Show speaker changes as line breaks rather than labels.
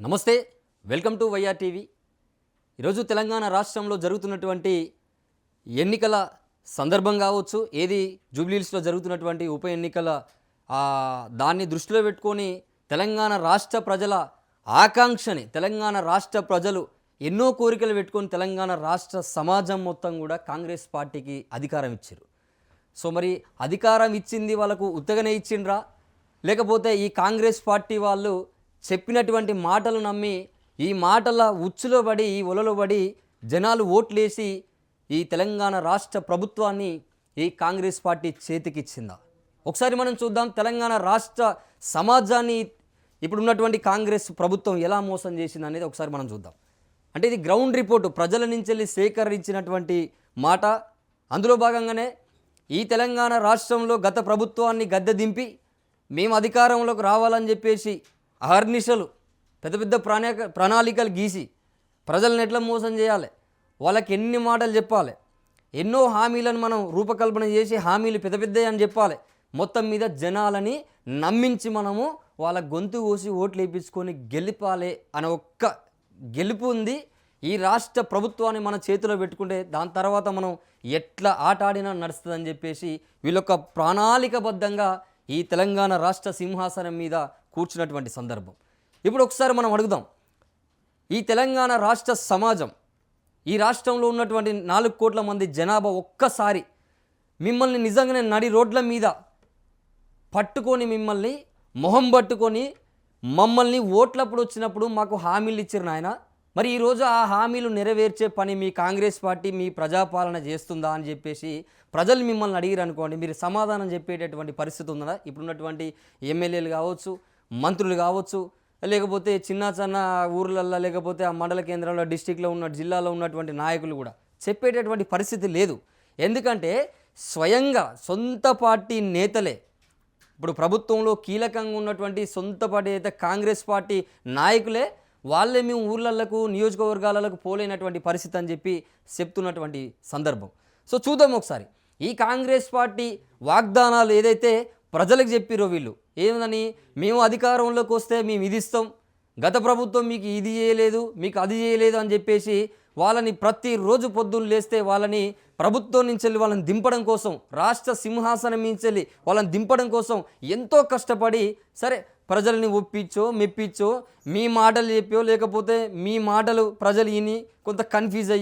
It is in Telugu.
నమస్తే వెల్కమ్ టు వైఆర్ టీవీ. ఈరోజు తెలంగాణ రాష్ట్రంలో జరుగుతున్నటువంటి ఎన్నికల సందర్భం కావచ్చు ఏది జూబ్లీహిల్స్లో జరుగుతున్నటువంటి ఉప ఎన్నికల దాన్ని దృష్టిలో పెట్టుకొని తెలంగాణ రాష్ట్ర ప్రజల ఆకాంక్షని తెలంగాణ రాష్ట్ర ప్రజలు ఎన్నో కోరికలు పెట్టుకొని తెలంగాణ రాష్ట్ర సమాజం మొత్తం కూడా కాంగ్రెస్ పార్టీకి అధికారం ఇచ్చారు. సో మరి అధికారం ఇచ్చింది వాళ్ళకు ఉత్తగనే ఇచ్చిండ్రా? లేకపోతే ఈ కాంగ్రెస్ పార్టీ వాళ్ళు చెప్పినటువంటి మాటలు నమ్మి ఈ మాటల ఉచ్చులో పడి ఈ ఒలలో పడి జనాలు ఓట్లేసి ఈ తెలంగాణ రాష్ట్ర ప్రభుత్వాన్ని ఈ కాంగ్రెస్ పార్టీ చేతికిచ్చిందా? ఒకసారి మనం చూద్దాం తెలంగాణ రాష్ట్ర సమాజాన్ని ఇప్పుడు ఉన్నటువంటి కాంగ్రెస్ ప్రభుత్వం ఎలా మోసం చేసింది అనేది ఒకసారి మనం చూద్దాం. అంటే ఇది గ్రౌండ్ రిపోర్టు ప్రజల నుంచి వెళ్ళి సేకరించినటువంటి మాట. అందులో భాగంగానే ఈ తెలంగాణ రాష్ట్రంలో గత ప్రభుత్వాన్ని గద్దె దింపి మేము అధికారంలోకి రావాలని చెప్పేసి అహర్నిశలు పెద్ద పెద్ద ప్రణాళిక ప్రణాళికలు గీసి ప్రజలను ఎట్లా మోసం చేయాలి? వాళ్ళకి ఎన్ని మాటలు చెప్పాలి? ఎన్నో హామీలను మనం రూపకల్పన చేసి హామీలు పెద్ద పెద్దవి అని చెప్పాలి. మొత్తం మీద జనాలని నమ్మించి మనము వాళ్ళ గొంతు కోసి ఓట్లు వేయించుకొని గెలిపాలి అనే ఒక్క గెలుపు ఉంది. ఈ రాష్ట్ర ప్రభుత్వాన్ని మన చేతిలో పెట్టుకుంటే దాని తర్వాత మనం ఎట్లా ఆట ఆడినా నడుస్తుందని చెప్పేసి వీళ్ళొక్క ప్రణాళికబద్ధంగా ఈ తెలంగాణ రాష్ట్ర సింహాసనం మీద కూర్చున్నటువంటి సందర్భం. ఇప్పుడు ఒకసారి మనం అడుగుదాం. ఈ తెలంగాణ రాష్ట్ర సమాజం ఈ రాష్ట్రంలో ఉన్నటువంటి నాలుగు కోట్ల మంది జనాభా ఒక్కసారి మిమ్మల్ని నిజంగానే నడి రోడ్ల మీద పట్టుకొని మిమ్మల్ని మొహం పట్టుకొని మమ్మల్ని ఓట్లప్పుడు వచ్చినప్పుడు మాకు హామీలు ఇచ్చారు నాయన. మరి ఈరోజు ఆ హామీలు నెరవేర్చే పని మీ కాంగ్రెస్ పార్టీ మీ ప్రజాపాలన చేస్తుందా అని చెప్పేసి ప్రజలు మిమ్మల్ని అడిగారు అనుకోండి మీరు సమాధానం చెప్పేటటువంటి పరిస్థితి ఉందా? ఇప్పుడున్నటువంటి ఎమ్మెల్యేలు కావచ్చు మంత్రులు కావచ్చు లేకపోతే చిన్న చిన్న ఊర్లల్లో లేకపోతే ఆ మండల కేంద్రంలో డిస్టిక్లో ఉన్న జిల్లాలో ఉన్నటువంటి నాయకులు కూడా చెప్పేటటువంటి పరిస్థితి లేదు. ఎందుకంటే స్వయంగా సొంత పార్టీ నేతలే ఇప్పుడు ప్రభుత్వంలో కీలకంగా ఉన్నటువంటి సొంత పార్టీ అయితే కాంగ్రెస్ పార్టీ నాయకులే వాళ్ళే మేము ఊర్లలకు నియోజకవర్గాలకు పోలేనటువంటి పరిస్థితి అని చెప్పి చెప్తున్నటువంటి సందర్భం. సో చూద్దాం ఒకసారి. ఈ కాంగ్రెస్ పార్టీ వాగ్దానాలు ఏదైతే ప్రజలకు చెప్పిరో వీళ్ళు ఏమని మేము అధికారంలోకి వస్తే మేము ఇది ఇస్తాం. గత ప్రభుత్వం మీకు ఇది చేయలేదు మీకు అది చేయలేదు అని చెప్పేసి వాళ్ళని ప్రతిరోజు పొద్దున్న లేస్తే వాళ్ళని ప్రభుత్వం నుంచి వెళ్ళి వాళ్ళని దింపడం కోసం రాష్ట్ర సింహాసనం నుంచి వెళ్ళి వాళ్ళని దింపడం కోసం ఎంతో కష్టపడి సరే ప్రజల్ని ఒప్పించో మెప్పించో మీ మాటలు చెప్పో లేకపోతే మీ మాటలు ప్రజలు విని కొంత కన్ఫ్యూజ్ అయ్యి